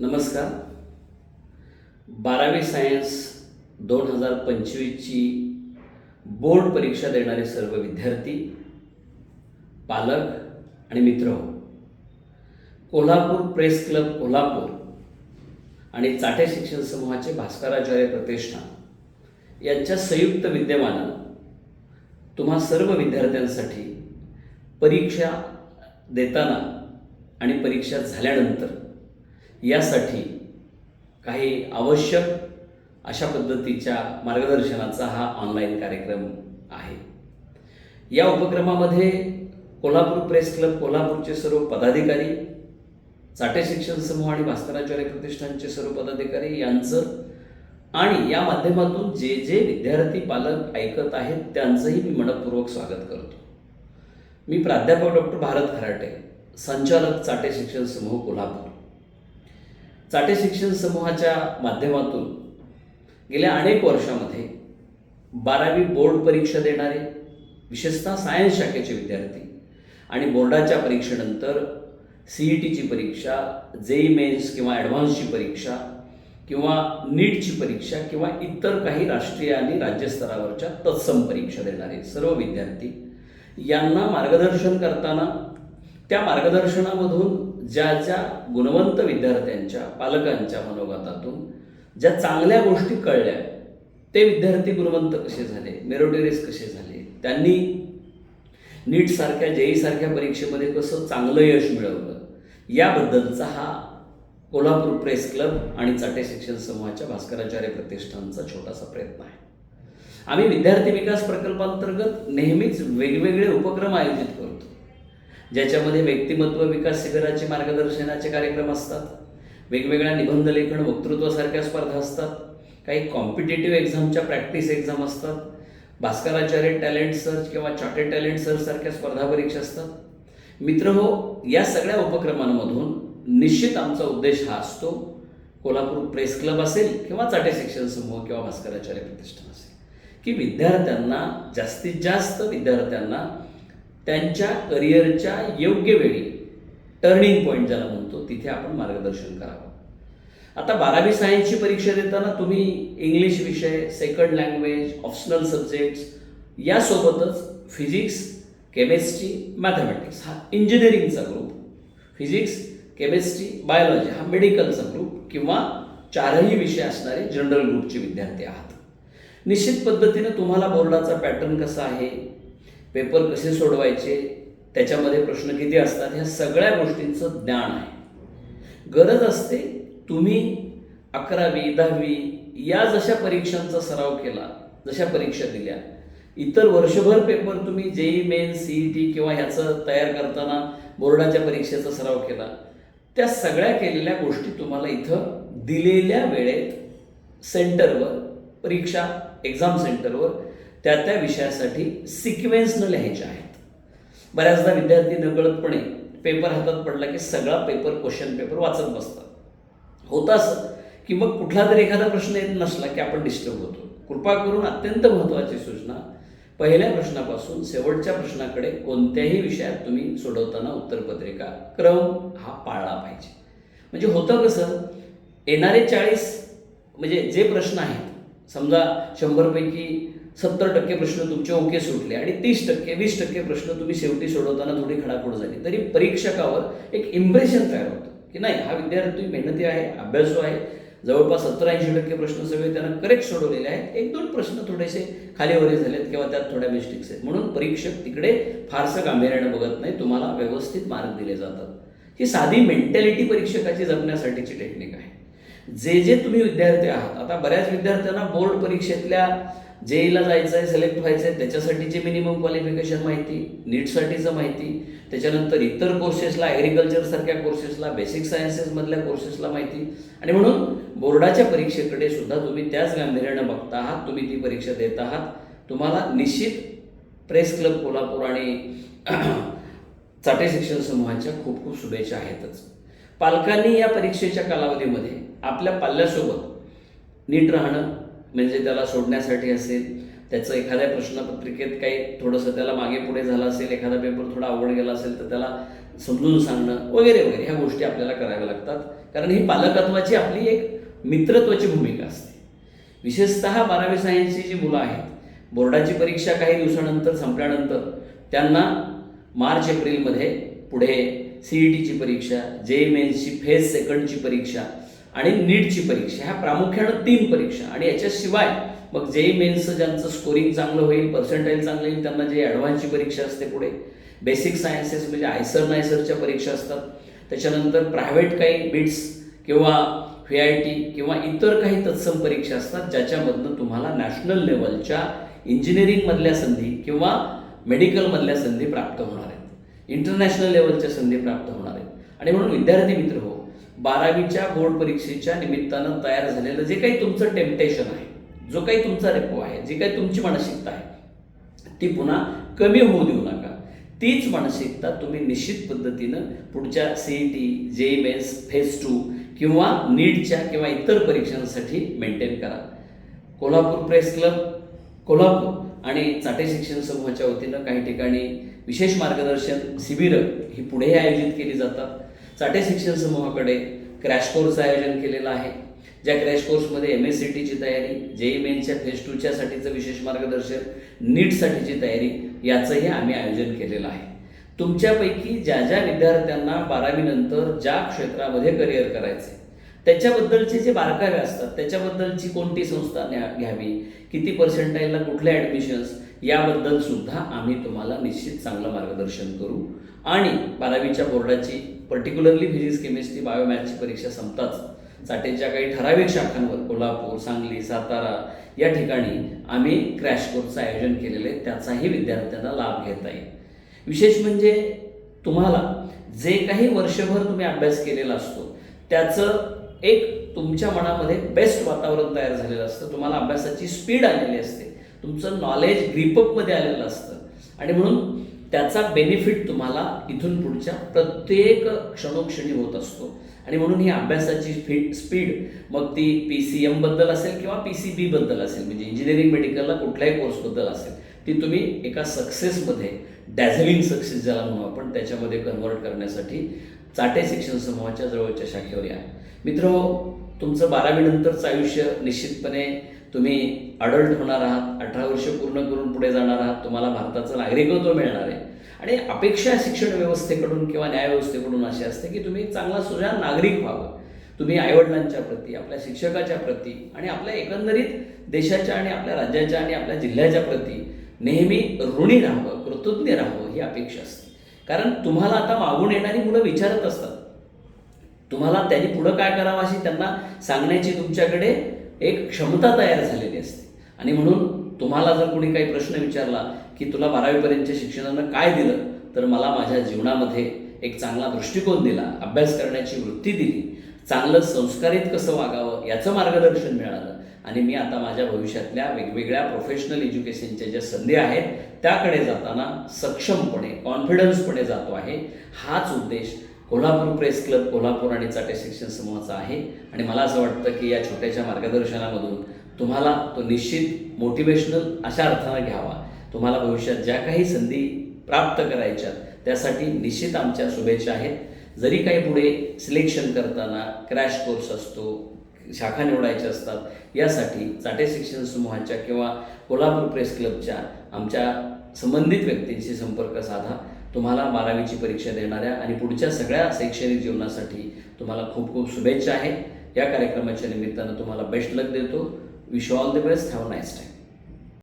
नमस्कार. बारावी सायन्स दोन हजार पंचवीसची बोर्ड परीक्षा देणारे सर्व विद्यार्थी पालक आणि मित्र हो. कोल्हापूर प्रेस क्लब कोल्हापूर आणि चाटे शिक्षण समूहाचे भास्कराचार्य प्रतिष्ठान यांच्या संयुक्त विद्यमानं तुम्हा सर्व विद्यार्थ्यांसाठी परीक्षा देताना आणि परीक्षा झाल्यानंतर यासाठी काही आवश्यक अशा पद्धतीच्या मार्गदर्शनाचा हा ऑनलाईन कार्यक्रम आहे. या उपक्रमामध्ये कोल्हापूर प्रेस क्लब कोल्हापूरचे सर्व पदाधिकारी चाटे शिक्षण समूह आणि भास्कराचार्य प्रतिष्ठानचे सर्व पदाधिकारी यांचं आणि या माध्यमातून जे जे विद्यार्थी पालक ऐकत आहेत त्यांचंही मी मनपूर्वक स्वागत करतो. मी प्राध्यापक डॉक्टर भारत खराटे संचालक चाटे शिक्षण समूह कोल्हापूर. चाटे शिक्षण समूहाच्या माध्यमातून गेल्या अनेक वर्षामध्ये बारावी बोर्ड परीक्षा देणारे विशेषतः सायन्स शाखेचे विद्यार्थी आणि बोर्डाच्या परीक्षेनंतर सी ई टीची परीक्षा जेई मेन्स किंवा ॲडव्हान्सची परीक्षा किंवा नीटची परीक्षा किंवा इतर काही राष्ट्रीय आणि राज्यस्तरावरच्या तत्सम परीक्षा देणारे सर्व विद्यार्थी यांना मार्गदर्शन करताना त्या मार्गदर्शनामधून ज्या ज्या गुणवंत विद्यार्थ्यांच्या पालकांच्या मनोगतातून ज्या चांगल्या गोष्टी कळल्या ते विद्यार्थी गुणवंत कसे झाले मेरोटेरिस कसे झाले त्यांनी नीटसारख्या जेईसारख्या परीक्षेमध्ये कसं चांगलं यश मिळवलं याबद्दलचा हा कोल्हापूर प्रेस क्लब आणि चाटे शिक्षण समूहाच्या भास्कराचार्य प्रतिष्ठानचा छोटासा प्रयत्न आहे. आम्ही विद्यार्थी विकास प्रकल्पांतर्गत नेहमीच वेगवेगळे उपक्रम आयोजित करतो. ज्याच्यामध्ये व्यक्तिमत्व विकास शिबिराचे मार्गदर्शनाचे कार्यक्रम असतात. वेगवेगळ्या निबंध लेखन वक्तृत्वासारख्या स्पर्धा असतात. काही कॉम्पिटेटिव्ह एक्झामच्या प्रॅक्टिस एक्झाम असतात. भास्कराचार्य टॅलेंट सर्च किंवा चार्टेड टॅलेंट सर्च सारख्या स्पर्धा परीक्षा असतात. मित्र हो या सगळ्या उपक्रमांमधून निश्चित आमचा उद्देश हा असतो कोल्हापूर प्रेस क्लब असेल किंवा चाटे शिक्षण समूह किंवा भास्कराचार्य प्रतिष्ठान असेल की विद्यार्थ्यांना जास्तीत जास्त विद्यार्थ्यांना त्यांच्या करिअरच्या योग्य वेळी टर्निंग पॉईंट ज्याला म्हणतो तिथे आपण मार्गदर्शन करावं. आता बारावी सायन्सची परीक्षा देताना तुम्ही इंग्लिश विषय सेकंड लँग्वेज ऑप्शनल सब्जेक्ट्स यासोबतच फिजिक्स केमिस्ट्री मॅथमॅटिक्स हा इंजिनिअरिंगचा ग्रुप फिजिक्स केमिस्ट्री बायोलॉजी हा मेडिकलचा ग्रुप किंवा चारही विषय असणारे जनरल ग्रुपचे विद्यार्थी आहात. निश्चित पद्धतीने तुम्हाला बोर्डाचा पॅटर्न कसा आहे पेपर कसे सोडवायचे त्याच्यामध्ये प्रश्न किती असतात ह्या सगळ्या गोष्टींचं ज्ञान आहे. गरज असते तुम्ही अकरावी दहावी या जशा परीक्षांचा सराव केला जशा परीक्षा दिल्या इतर वर्षभर पेपर तुम्ही जेई मेन ई टी किंवा ह्याचं तयार करताना बोर्डाच्या परीक्षेचा सराव केला त्या सगळ्या केलेल्या गोष्टी तुम्हाला इथं दिलेल्या वेळेत सेंटरवर परीक्षा एक्झाम सेंटरवर त्या त्या विषयासाठी सिक्वेन्सनं लिहायच्या आहेत. बऱ्याचदा विद्यार्थी नकळतपणे पेपर हातात पडला की सगळा पेपर क्वेश्चन पेपर वाचत बसतात. होतं असं की मग कुठला तरी एखादा प्रश्न येत नसला की आपण डिस्टर्ब होतो. कृपा करून अत्यंत महत्त्वाची सूचना. पहिल्या प्रश्नापासून शेवटच्या प्रश्नाकडे कोणत्याही विषयात तुम्ही सोडवताना उत्तरपत्रिका क्रम हा पाळला पाहिजे. म्हणजे होतं कसं? येणारे चाळीस म्हणजे जे प्रश्न आहेत समजा शंभरपैकी सत्तर टक्के प्रश्न तुमचे ओके सुटले आणि तीस टक्के वीस टक्के प्रश्न तुम्ही शेवटी सोडवताना थोडी खडाखोड झाली. तरी परीक्षकावर एक इम्प्रेशन तयार होतं की नाही हा विद्यार्थी मेहनती आहे अभ्यासू आहे. जवळपास सत्तर ऐंशी टक्के प्रश्न सगळे त्यांना करेक्ट सोडवलेले आहेत. एक दोन प्रश्न थोडेसे खालीवरी झालेत किंवा त्यात थोड्या मिस्टेक्स आहेत. म्हणून परीक्षक तिकडे फारसं गांभीर्यानं बघत नाही तुम्हाला व्यवस्थित मार्क दिले जातात. ही साधी मेंटॅलिटी परीक्षकाची जपण्यासाठीची टेक्निक आहे. जे जे तुम्ही विद्यार्थी आहात आता बऱ्याच विद्यार्थ्यांना बोर्ड परीक्षेतल्या जेईला जायचं आहे सिलेक्ट व्हायचं आहे त्याच्यासाठीची मिनिमम क्वालिफिकेशन माहिती नीटसाठीचं माहिती त्याच्यानंतर इतर कोर्सेसला ॲग्रिकल्चरसारख्या कोर्सेसला बेसिक सायन्सेसमधल्या कोर्सेसला माहिती. आणि म्हणून बोर्डाच्या परीक्षेकडे सुद्धा तुम्ही त्याच गांभीर्यानं बघता आहात तुम्ही ती परीक्षा देत आहात. तुम्हाला निश्चित प्रेस क्लब कोल्हापूर आणि चाटे शिक्षण समूहाच्या खूप खूप शुभेच्छा आहेतच. पालकांनी या परीक्षेच्या कालावधीमध्ये आपल्या पाल्यासोबत नीट राहणं म्हणजे त्याला सोडण्यासाठी असेल त्याचं एखाद्या प्रश्नपत्रिकेत काही थोडंसं त्याला मागे पुढे झालं असेल एखादा पेपर थोडा अवघड गेला असेल तर त्याला समजून सांगणं वगैरे वगैरे ह्या गोष्टी आपल्याला कराव्या लागतात. कारण ही पालकत्वाची आपली एक मित्रत्वाची भूमिका असते. विशेषतः बारावी सायन्सची जी मुलं आहेत बोर्डाची परीक्षा काही दिवसानंतर संपल्यानंतर त्यांना मार्च एप्रिलमध्ये पुढे सी ई टीची परीक्षा जे मेन्सची फेज सेकंडची परीक्षा आणि नीटची परीक्षा ह्या प्रामुख्यानं तीन परीक्षा. आणि याच्याशिवाय मग जे मेन्सचं ज्यांचं स्कोरिंग चांगलं होईल पर्सेंटाईल चांगलं येईल त्यांना जे ॲडव्हान्सची परीक्षा असते पुढे. बेसिक सायन्सेस म्हणजे आयसर नायसरच्या परीक्षा असतात. त्याच्यानंतर प्रायव्हेट काही बिट्स किंवा व्ही आय टी किंवा इतर काही तत्सम परीक्षा असतात ज्याच्यामधनं तुम्हाला नॅशनल लेवलच्या इंजिनिअरिंगमधल्या संधी किंवा मेडिकलमधल्या संधी प्राप्त होणार आहेत. इंटरनॅशनल लेवलच्या संधी प्राप्त होणार आहेत. आणि म्हणून विद्यार्थी मित्र हो बारावीच्या बोर्ड परीक्षेच्या निमित्तानं तयार झालेलं जे काही तुमचं टेम्पटेशन आहे जो काही तुमचा रेपो आहे जी काही तुमची मानसिकता आहे ती पुन्हा कमी होऊ देऊ नका. तीच मानसिकता तुम्ही निश्चित पद्धतीनं पुढच्या C E T J M S phase two किंवा नीटच्या किंवा इतर परीक्षांसाठी मेंटेन करा. कोल्हापूर प्रेस क्लब कोल्हापूर आणि चाटे शिक्षण समूहाच्या वतीनं काही ठिकाणी विशेष मार्गदर्शन शिबिरं ही पुढे आयोजित केली जातात. साठे शिक्षण समूहाकडे क्रॅश कोर्सचं आयोजन केलेलं आहे. ज्या क्रॅश कोर्समध्ये एम एस सी टीची तयारी जे मेनच्या फेज टूच्यासाठीचं विशेष मार्गदर्शन नीटसाठीची तयारी याचंही आम्ही आयोजन केलेलं आहे. तुमच्यापैकी ज्या ज्या विद्यार्थ्यांना बारावीनंतर ज्या क्षेत्रामध्ये करिअर करायचे त्याच्याबद्दलचे जे बारकावे असतात त्याच्याबद्दलची कोणती संस्था न्या घ्यावी किती पर्सेंटाईलला कुठल्या ॲडमिशन्स याबद्दल सुद्धा आम्ही तुम्हाला निश्चित चांगलं मार्गदर्शन करू. आणि बारावीच्या बोर्डाची पर्टिक्युलरली फिजिक्स केमिस्ट्री बायोमॅथची परीक्षा संपताच. साठेच्या काही ठराविक शाखांवर कोल्हापूर सांगली सातारा या ठिकाणी आम्ही क्रॅश कोर्सचं आयोजन केलेलं आहे. त्याचाही विद्यार्थ्यांना लाभ घेता येईल. विशेष म्हणजे तुम्हाला जे काही वर्षभर तुम्ही अभ्यास केलेला असतो त्याचं एक तुमच्या मनामध्ये बेस्ट वातावरण तयार झालेलं असतं. तुम्हाला अभ्यासाची स्पीड आलेली असते. तुमचं नॉलेज ग्रीपअपमध्ये आलेलं असतं. आणि म्हणून त्याचा बेनिफिट तुम्हाला इथून पुढच्या प्रत्येक क्षणोक्षणी होत असतो. आणि म्हणून ही अभ्यासाची फिट स्पीड मग ती पी सी एमबद्दल असेल किंवा पी सी बीबद्दल असेल म्हणजे इंजिनिअरिंग मेडिकलला कुठल्याही कोर्सबद्दल असेल ती तुम्ही एका सक्सेसमध्ये डॅझलिंग सक्सेस ज्याला म्हणू आपण त्याच्यामध्ये कन्वर्ट करण्यासाठी चाटे शिक्षण समूहाच्या जवळच्या शाखेवर या. मित्र तुमचं बारावीनंतरचं आयुष्य निश्चितपणे तुम्ही अडल्ट होणार आहात अठरा वर्ष पूर्ण करून पुढे जाणार आहात तुम्हाला भारताचं नागरिकत्व मिळणार आहे. आणि अपेक्षा शिक्षण व्यवस्थेकडून किंवा न्यायव्यवस्थेकडून अशी असते की तुम्ही एक चांगला सुजाण नागरिक व्हावं. तुम्ही आईवडिलांच्या प्रती आपल्या शिक्षकाच्या प्रती आणि आपल्या एकंदरीत देशाच्या आणि आपल्या राज्याच्या आणि आपल्या जिल्ह्याच्या प्रती नेहमी ऋणी राहावं कृतज्ञ राहावं ही अपेक्षा असते. कारण तुम्हाला आता मागून येणारी मुलं विचारत असतात. तुम्हाला त्यांनी पुढं काय करावं अशी त्यांना सांगण्याची तुमच्याकडे एक क्षमता तयार झालेली असते. आणि म्हणून तुम्हाला जर कोणी काही प्रश्न विचारला की तुला बारावीपर्यंतच्या शिक्षणानं काय दिलं तर मला माझ्या जीवनामध्ये एक चांगला दृष्टिकोन दिला अभ्यास करण्याची वृत्ती दिली. चांगलं संस्कारित कसं वागावं याचं मार्गदर्शन मिळालं. आणि मी आता माझ्या भविष्यातल्या वेगवेगळ्या प्रोफेशनल एज्युकेशनच्या ज्या संधी आहेत त्याकडे जाताना सक्षमपणे कॉन्फिडन्सपणे जातो आहे. हाच उद्देश कोल्हापूर प्रेस क्लब कोल्हापूर आणि चाटे शिक्षण समूहाचा आहे. आणि मला असं वाटतं की या छोट्याशा मार्गदर्शनामधून तुम्हाला तो निश्चित मोटिवेशनल अशा अर्थानं घ्यावा. तुम्हाला भविष्यात ज्या काही संधी प्राप्त करायच्या त्यासाठी निश्चित आमच्या शुभेच्छा आहेत. जरी काही पुढे सिलेक्शन करताना क्रॅश कोर्स असतो शाखा निवडायच्या असतात यासाठी चाटे शिक्षण समूहाच्या किंवा कोल्हापूर प्रेस क्लबच्या आमच्या संबंधित व्यक्तींशी संपर्क साधा. तुम्हाला बारावीची परीक्षा देणाऱ्या आणि पुढच्या सगळ्या शैक्षणिक जीवनासाठी तुम्हाला खूप खूप शुभेच्छा आहेत. या कार्यक्रमाच्या निमित्तानं तुम्हाला बेस्ट लक देतो. Wish you all the best. Have a nice day.